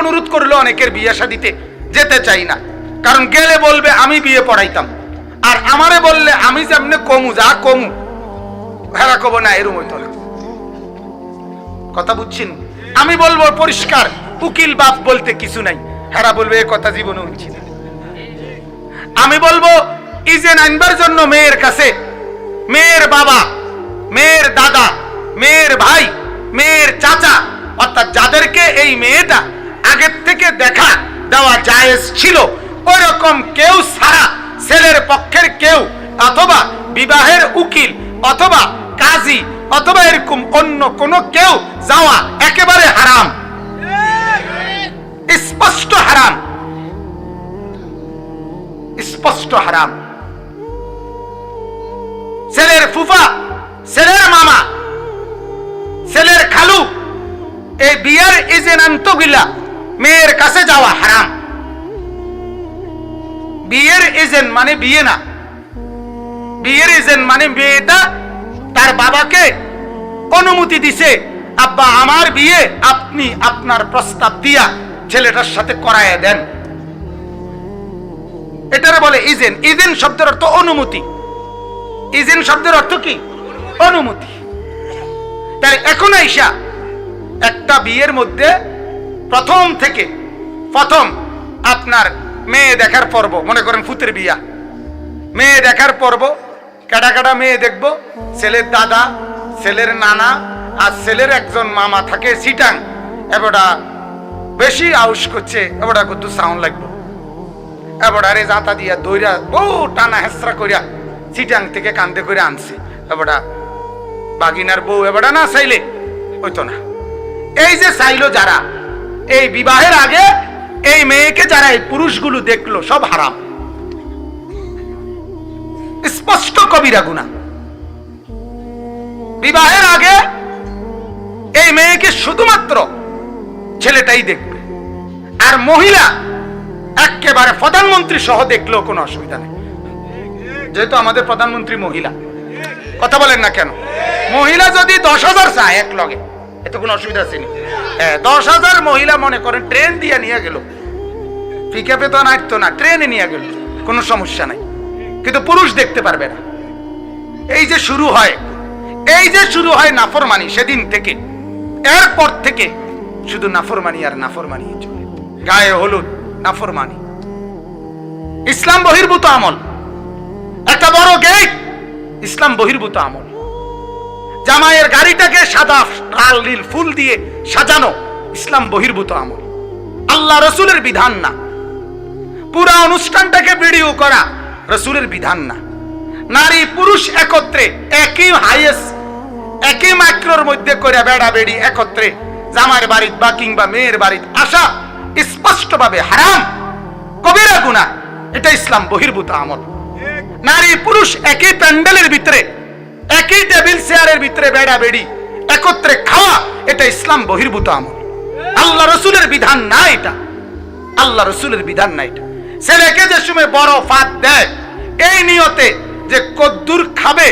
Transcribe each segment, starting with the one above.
অনুরোধ করল অনেকের বিয়ে শাদিতে যেতে চাই না। কারণ গেলে বলবে, আমি বিয়ে পড়াইতাম। আর আমারে বললে, আমি যেমনে কমু, যা কমু। হেরা কব, না, এরম হইতো কথা বুঝছেন? আমি বলব, পরিষ্কার, উকিল বাপ বলতে কিছু নাই। হেরা বলবে, এ কথা জীবনে শুনছি না। আমি বলব ইজেন আনবার জন্য মেয়ের কাছে, মেয়ের বাবা, মেয়ের দাদা, মেয়ের ভাই, মেয়ের চাচা, অর্থাৎ যাদেরকে এই মেয়েটা আগের থেকে দেখা দেওয়া জায়েজ ছিল। ওইরকম কেউ সারা ছেলের পক্ষের কেউ অথবা বিবাহের উকিল অথবা কাজী অথবা এরকম অন্য কোনো কেউ যাওয়া একেবারে হারাম। স্পষ্ট হারাম। স্পষ্ট হারাম। ছেলের ফুফা, ছেলের মামা, ছেলের খালু, এই বিয়ের এজেন্ট গিলা মেয়ের কাছে যাওয়া হারাম। বিয়ের এজেন্ট মানে বিয়ে না। বিয়ের এজেন্ট মানে মেয়েটা তার বাবাকে অনুমতি দিছে, আব্বা, আমার বিয়ে আপনি আপনার প্রস্তাব দিয়া ছেলেটার সাথে করায় দেন। এটারে বলে ইজেন ইজেন শব্দের অর্থ অনুমতি। ইজেন শব্দের অর্থ কি? অনুমতি। তাই এখন আইসা একটা বিয়ের মধ্যে প্রথম থেকে প্রথম আপনার মেয়ে দেখার পর্ব, মনে করেন ফুতের বিয়া। মেয়ে দেখার পর্ব কাটা কাটা মেয়ে দেখব? ছেলের দাদা, ছেলের নানা আর ছেলের একজন মামা থাকে সিটাং। এবারটা বেশি আউস করছে এবারটা কত সাউন্ড লাগবে। এবারে জাতা দিয়া দইরা বউ টানা হেসরা করিয়া সিটাং থেকে কান্দে করে আনছে। এবারটা বাগিনার বউ এবারটা না চাইলে? হইতো না। এই যে চাইলো যারা এই বিবাহের আগে এই মেয়েকে যারা এই পুরুষগুলো দেখল, সব হারাম। স্পষ্ট কবিরা গুণা। বিবাহের আগে এই মেয়েকে শুধুমাত্র ছেলেটাই দেখবে। আর মহিলা একেবারে প্রধানমন্ত্রী সহ দেখলেও কোনো অসুবিধা নেই। যেহেতু আমাদের প্রধানমন্ত্রী মহিলা, কথা বলেন না কেন? মহিলা যদি দশ হাজার চায় এক লগে এতে কোনো অসুবিধা আসেনি হ্যাঁ দশ হাজার মহিলা মনে করেন, ট্রেন দিয়ে নিয়ে গেল। পিকআপে তো নাটতো না, ট্রেনে নিয়ে গেল, কোনো সমস্যা নাই। কিন্তু পুরুষ দেখতে পারবে না। এই যে শুরু হয়, এই যে শুরু হয় নাফরমানি সেদিন থেকে, এরপর থেকে শুধু নাফরমানি আর নাফরমানি চলে। গায়ে হলুদ, নাফরমানি। ইসলাম বহির্ভূত আমল। একটা বড় গেট ইসলাম বহির্ভূত আমল। জামাইয়ের গাড়িটাকে সাদা লাল নীল ফুল দিয়ে সাজানো ইসলাম বহির্ভূত আমল। আল্লাহ রসুলের বিধান না। পুরা অনুষ্ঠানটাকে ভিডিও করা রসুলের বিধান না। নারী পুরুষ একত্রে একই হাইয়েস্ট একই মাইক্রোর মধ্যে করে বেড়া বেড়ি একত্রে জামাইয়ের বাড়িত বা কিংবা মেয়ের বাড়িত আসা স্পষ্টভাবে হারাম। কবিরা গুণা এটা ইসলাম বহির্ভূত আমল। নারী পুরুষ একই প্যান্ডেলের ভিতরে একই টেবিল চেয়ারের ভিতরে বেড়া বেড়ি, একত্রে খাওয়া, এটা ইসলাম বহির্ভূত আমল। আল্লাহ রসুলের বিধান না এটা। আল্লাহ রসুলের বিধান না এটা। ছেলেকে যে সময় বড় ফাঁদ দেয়, এই নিয়তে যে কদ্দুর খাবে,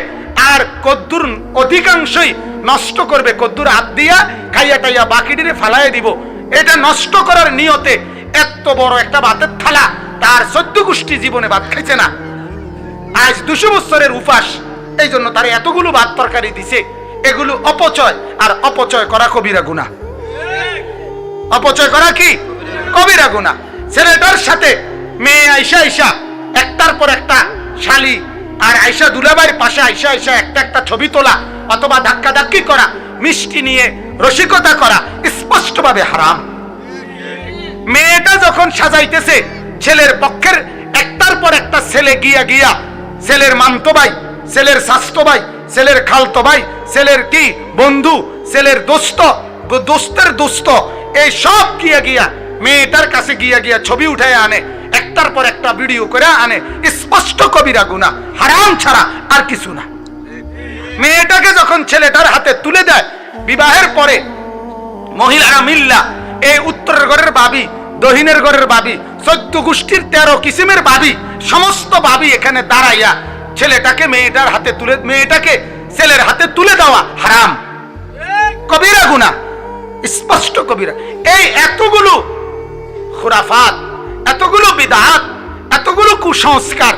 আর কদ্দুর অধিকাংশই নষ্ট করবে। কদ্দুর হাত দিয়া খাইয়া টাইয়া বাকিটিরে ফালাইয়া দিব। এটা নষ্ট করার নিয়তে এত বড় একটা ভাতের থালা, তার সদ্য গোষ্ঠী জীবনে ভাত খাইছে না। আজ দুশো বছরের উপাস এই জন্য তার এতগুলো ভাত তরকারি দিছে, এগুলো অপচয় আর অপচয় করা কবিরা গুণা অপচয় করা কি? কবিরা গুণা ছেলেটার সাথে মেয়ে আইসা আইসা, একটার পর একটা শালি আর আইসা দুলাবাইয়ের পাশে আইসা আইসা একটা একটা ছবি তোলা অথবা ধাক্কা ধাক্কি করা, মিষ্টি নিয়ে রসিকতা করা স্পষ্টভাবে হারাম। মেয়েটা যখন সাজাইতেছে, ছেলের পক্ষের একটার পর একটা ছেলে গিয়া গিয়া ছেলের মামতো ভাই ছেলের স্বাস্থ্য ভাই ছেলের খালতো ভাই ছেলের কি? বন্ধু ছেলের দোস্ত দোস্তের দোস্ত। এই সব গিয়া গিয়া, মেয়েটার কাছে গিয়া গিয়া ছবি উঠায় আনে, একটার পর একটা ভিডিও করে আনে। স্পষ্ট কবিরা গুণা হারাম ছাড়া আর কিছু না। মেয়েটাকে যখন ছেলেটার হাতে তুলে দেয়, বিবাহের পরে মহিলারা মিল্লা এই উত্তরের ঘরের বাবি দহিনের ঘরের বাবি চোদ্দ গোষ্ঠীর তেরো কিসিমের বাবি সমস্ত বাবি এখানে দাঁড়াইয়া ছেলেটাকে, মেয়েটার হাতে তুলে, মেয়েটাকে ছেলের হাতে তুলে দেওয়া হারাম। কবিরা গুনা স্পষ্ট কবিরা। এই এতগুলো খুরাফাত, এতগুলো বিদাত, এতগুলো কুসংস্কার,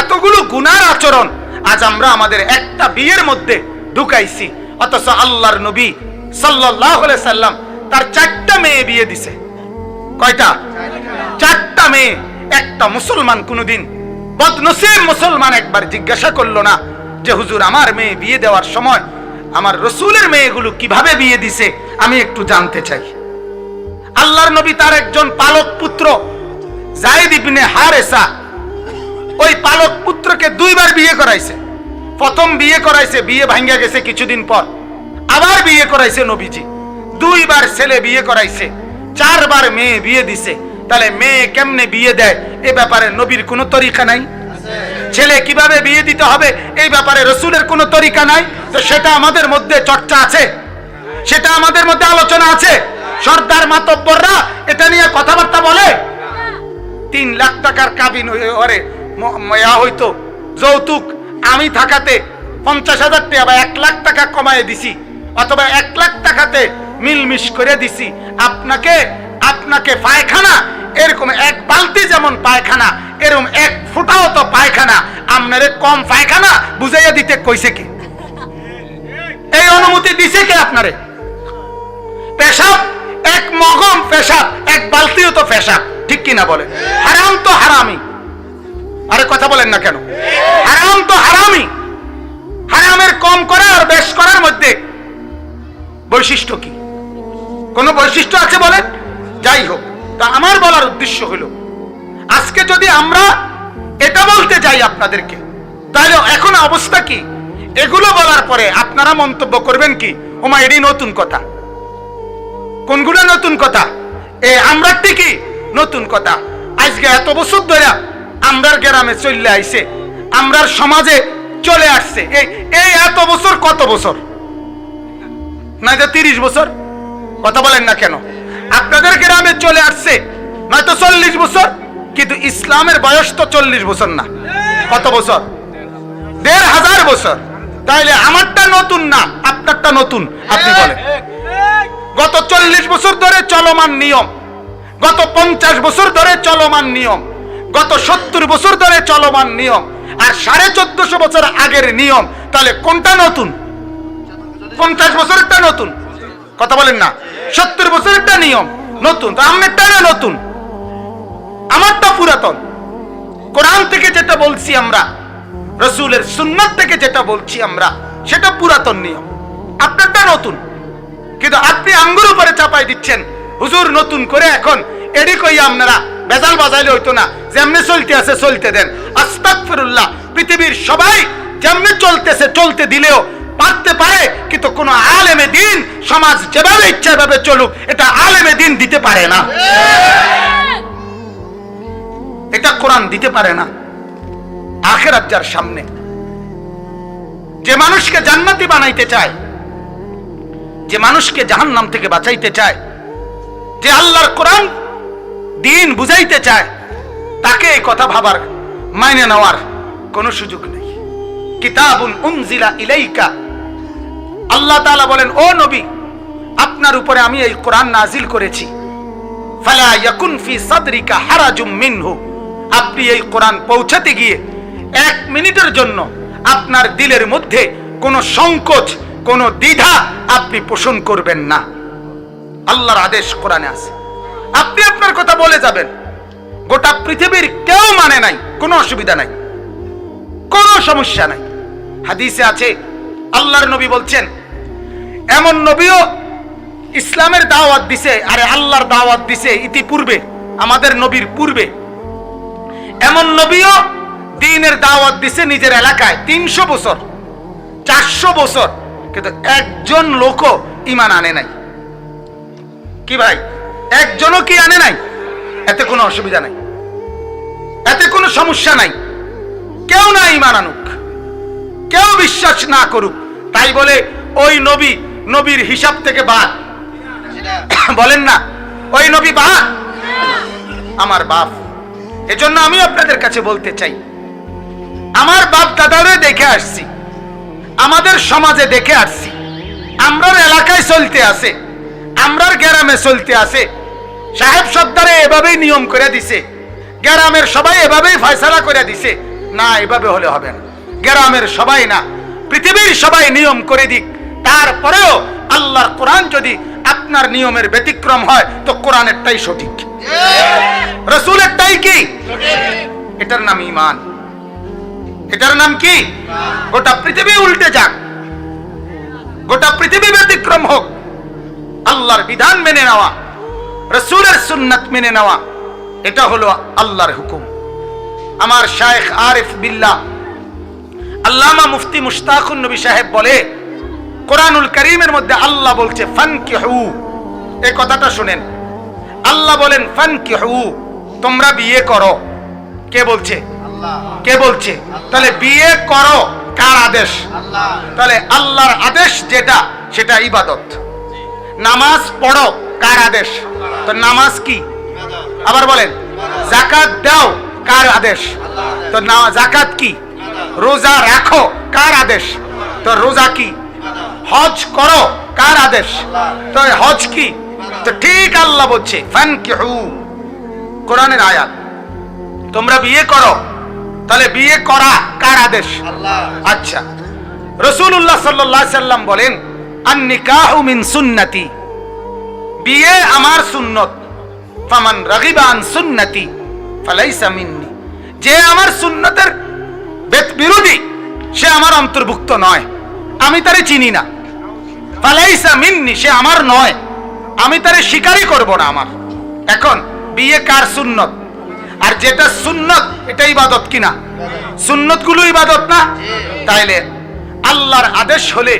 এতগুলো গুনার আচরণ আজ আমরা আমাদের একটা বিয়ের মধ্যে ঢুকাইছি। অথচ আল্লাহর নবী সাল্লাহ সাল্লাম তার চারটা মেয়ে বিয়ে দিছে। কয়টা? চারটা মেয়ে। একটা মুসলমান কোনোদিন বদনসিব মুসলমান একবার জিজ্ঞাসা করল না যে, হুজুর, আমার মেয়ে বিয়ে দেওয়ার সময় আমার রসুলের মেয়েগুলো কীভাবে বিয়ে দিছে? আমি একটু জানতে চাই। আল্লাহর নবী তার একজন পালক পুত্র জাইদ ইবনে হারেসা ওই পালক পুত্রকে দুইবার বিয়ে করাইছে। প্রথম বিয়ে করাইছে, বিয়ে ভাঙ্গা গেছে কিছুদিন পর। আবার বিয়ে করাইছে নবীজি। দুইবার ছেলে বিয়ে করাইছে, চারবার মেয়ে বিয়ে দিছে। তাহলে মেয়ে কেমনে বিয়ে দেয়? এ ব্যাপারে নবীর কোনো তরিকা নাই। ছেলে কীভাবে বিয়ে দিতে হবে এই ব্যাপারে রসুলের কোনো তরিকা নাই। তো সেটা আমাদের মধ্যে চর্চা আছে। সেটা আমাদের মধ্যে আলোচনা আছে। সর্দার মাতব্বররা এটা নিয়ে কথাবার্তা বলে। তিন লাখ টাকার কাবিন ওরে হইতো। যৌতুক আমি থাকাতে পঞ্চাশ হাজার টাকা বা এক লাখ টাকা কমায় দিছি, অথবা এক লাখ টাকাতে মিলমিশ করে দিছি। আপনাকে আপনাকে পায়খানা এরকম এক বালতি যেমন পায়খানা, এরকম এক ফুটাও তো পায়খানা। আপনারে কম পায়খানা বুঝাইয়া দিতে কইছে কি? এই অনুমতি দিছে কে আপনারে? পেশাব, এক মগম পেশাব, এক বালতিও তো পেশাব, ঠিক কিনা বলে হারাম তো হারামি আরে কথা বলেন না কেন? হারাম তো হারামি হারামের কম করা আর বেশ করার মধ্যে বৈশিষ্ট্য কি? কোন বৈশিষ্ট্য আছে বলেন? যাই হোক। তা আমার বলার উদ্দেশ্য হলো, আজকে যদি আমরা এটা বলতে যাই আপনাদেরকে, তাহলে এখন অবস্থা কি? এগুলো বলার পরে আপনারা মন্তব্য করবেন কি? ওমা এটি নতুন কথা। কোনগুলো নতুন কথা? এ, আমরা কি নতুন কথা। আজকে এত বছর ধরে আমরার গ্রামে চলে আইছে, আমরার সমাজে চলে আসছে। এই এই এত বছর কত বছর? না যে তিরিশ বছর? কথা বলেন না কেন? আপনাদের গ্রামে চলে আসছে। নয়তো চল্লিশ বছর কিন্তু ইসলামের বয়স তো চল্লিশ বছর না। কত বছর? দেড় হাজার বছর। তাইলে আমারটা নতুন না আপনারটা নতুন আপনি বলেন। গত চল্লিশ বছর ধরে চলমান নিয়ম গত পঞ্চাশ বছর ধরে চলমান নিয়ম গত সত্তর বছর ধরে চলমান নিয়ম আর সাড়ে চোদ্দশো বছর আগের নিয়ম তাহলে কোনটা নতুন? পঞ্চাশ বছরেরটা নতুন। কথা বলেন না। সত্তর বছরেরটা নিয়ম। নতুন। তো আমেরটা নতুন। আমারটা পুরাতন। কোরআন থেকে যেটা বলছি আমরা, রসুলের সুন্নাত থেকে যেটা বলছি আমরা, সেটা পুরাতন নিয়ম। আপনারটা নতুন। কিন্তু আপনি আঙ্গুর উপরে চাপাই দিচ্ছেন, হুজুর, নতুন করে এখন এডি কই আপনারা বেজাল বাজাইলে হইতো না। যেমনি চলতে আছে চলতে দেন। আস্তাগফিরুল্লাহ, পৃথিবীর সবাই যেমনি চলতেছে, চলতে দিলেও পারতে পারে, কিন্তু কোন আলেমে দিন সমাজ যেভাবে ইচ্ছা ভাবে চলুক, এটা আলেমে দিন দিতে পারে না। এটা কোরআন দিতে পারে না। আখেরাত যার সামনে। যে মানুষকে জান্নাতি বানাইতে চায়, যে মানুষকে জাহান্নাম থেকে বাঁচাইতে চায়, যে আল্লাহর কোরআন দিন বুঝাইতে চায়, তাকে এই কথা ভাবার, মাইনে নেওয়ার কোনো সুযোগ নেই। কিতাবুন উনজিলা ইলাইকা আল্লাহ তাআলা বলেন, ও নবী, আপনার উপরে আমি এই কোরআন নাজিল করেছি। ফালা ইয়াকুন ফি সাদরিকা হারাজুম মিনহু। আপনি এই কোরআন পৌঁছাতে গিয়ে এক মিনিটের জন্য আপনার দিলের মধ্যে কোনো সংকোচ, কোনো দ্বিধা আপনি পোষণ করবেন না। আল্লাহর আদেশ কোরআনে আছে। আপনি আপনার কথা বলে যাবেন। গোটা পৃথিবীর কেউ মানে নাই, কোনো অসুবিধা নাই, কোনো সমস্যা নাই। হাদিসে আছে আল্লাহর নবী বলছেন, এমন নবীও ইসলামের দাওয়াত দিছে, আরে আল্লাহর দাওয়াত দিছে ইতিপূর্বে, আমাদের নবীর পূর্বে। এমন নবীও দিনের দাওয়াত দিছে নিজের এলাকায়, তিনশো বছর, চারশো বছর, কিন্তু একজন লোকও ইমান আনে নাই। কি ভাই? একজনও কি আনে নাই? এতে কোনো অসুবিধা নাই। এতে কোনো সমস্যা নাই। কেউ না ইমান আনুক। কেউ বিশ্বাস না করুক। তাই বলে ওই নবী, নবীর হিসাব থেকে বাদ। বলেন না, ওই নবী বাদ আমার বাপ। এজন্য আমি আপনাদের কাছে বলতে চাই, আমার বাপ দাদারে দেখে আসছি, আমাদের সমাজে দেখে আসছি, আমরার এলাকায় চলতে আছে আমরার গ্রামে চলতে আছে সাহেব সর্দারে এভাবেই নিয়ম করে দিছে, গ্রামের সবাই এভাবেই ফয়সালা করে দিছে। না, এভাবে হলে হবে না। গ্রামের সবাই না পৃথিবীর সবাই নিয়ম করে দিক। তারপরেও আল্লাহর কোরআন যদি আপনার নিয়মের ব্যতিক্রম হয়, তো কোরআনেরটাই সঠিক। রসুলেরটাই কি? এটার নাম ইমান এটার নাম কি? গোটা পৃথিবী উল্টে যাক। গোটা পৃথিবী ব্যতিক্রম হোক। আল্লাহর বিধান মেনে নেওয়া, রসুলের সুন্নাত মেনে নেওয়া, এটা হলো আল্লাহর হুকুম। আমার শায়েখ আরিফ বিল্লাহ আল্লামা মুফতি মুশতাকুন নবী সাহেব বলে, কোরআনুল করিমের মধ্যে আল্লাহ বলছে ফান কি হু এ কথাটা শুনেন। আল্লাহ বলেন ফান কি হু তোমরা বিয়ে করো। কে বলছে? কে বলছে? তাহলে বিয়ে করো কার আদেশ? তাহলে আল্লাহর আদেশ যেটা, সেটা ইবাদত। নামাজ পড়ো কার আদেশ? তো নামাজ কি? আবার বলেন, জাকাত দাও কার আদেশ? তো জাকাত কি? রোজা রাখো, কার আদেশ? তো রোজা কি? হজ করো, কার আদেশ? তো হজ কি? তো ঠিক আল্লাহ বলছে কোরআনের আয়াত। তোমরা বিয়ে করো, তাহলে বিয়ে করা কার আদেশ? আচ্ছা। রসুল্লাহ সাল্লাহ সাল্লাম বলেন, আন্নিকাহু মিন সুন্নতি। বিয়ে আমার সুন্নত। ফামান রাগিবা আন সুন্নতি, ফালাইসা মিন্নি। যে আমার সুন্নতের বেত বিরোধী। সে আমার অন্তর্ভুক্ত নয়। আমি তারে চিনি না। ফালাইসা মিন্নি সে আমার নয়। আমি তারে স্বীকারই করব না আমার। এখন বিয়ে কার সুন্নত? আর যেটা সুন্নত এটা ইবাদত কিনা? সুন্নতগুলো ইবাদত না? তাইলে আল্লাহর আদেশ হলে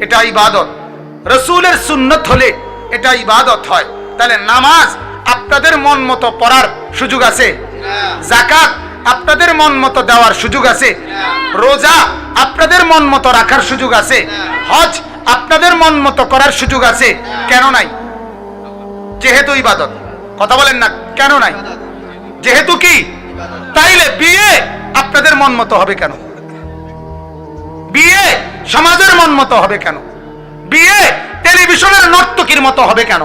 এটা ইবাদত। রসুলের সুন্নত হলে এটা ইবাদত হয়। তাহলে নামাজ আপনাদের মন মতো পড়ার সুযোগ আছে। জাকাত আপনাদের মন মতো দেওয়ার সুযোগ আছে। রোজা আপনাদের মন মতো রাখার সুযোগ আছে। হজ আপনাদের মন মতো করার সুযোগ আছে। কেন নাই? যেহেতু ইবাদত। কথা বলেন না, কেন নাই? যেহেতু কি? তাইলে বিয়ে আপনাদের মন মতো হবে কেন? বিয়ে সমাজের মন মতো হবে কেন? বিয়ে টেলিভিশনের নর্তকীর মতো হবে কেন?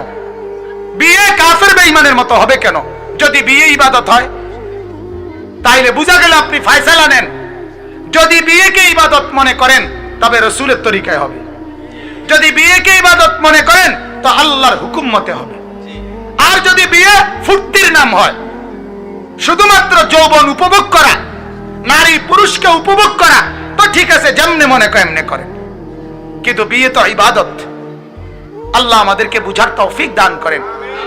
বিয়ে কাফের বেঈমানের মতো হবে কেন? যদি বিয়ে ইবাদত হয় তাইলে বুঝা গেল আপনি ফায়সালা নেন। যদি বিয়েকে ইবাদত মনে করেন, তবে রসুলের তরিকায় হবে। যদি বিয়েকে ইবাদত মনে করেন, তো আল্লাহর হুকুম মতে হবে। আর যদি বিয়ে ফুর্তির নাম হয়, শুধুমাত্র যৌবন উপভোগ করা, নারী পুরুষকে উপভোগ করা, তো ঠিক আছে, যেমনে মনে করে এমনি করে কিন্তু বিয়ে তো ইবাদত। আল্লাহ আমাদেরকে বুঝার তৌফিক দান করেন।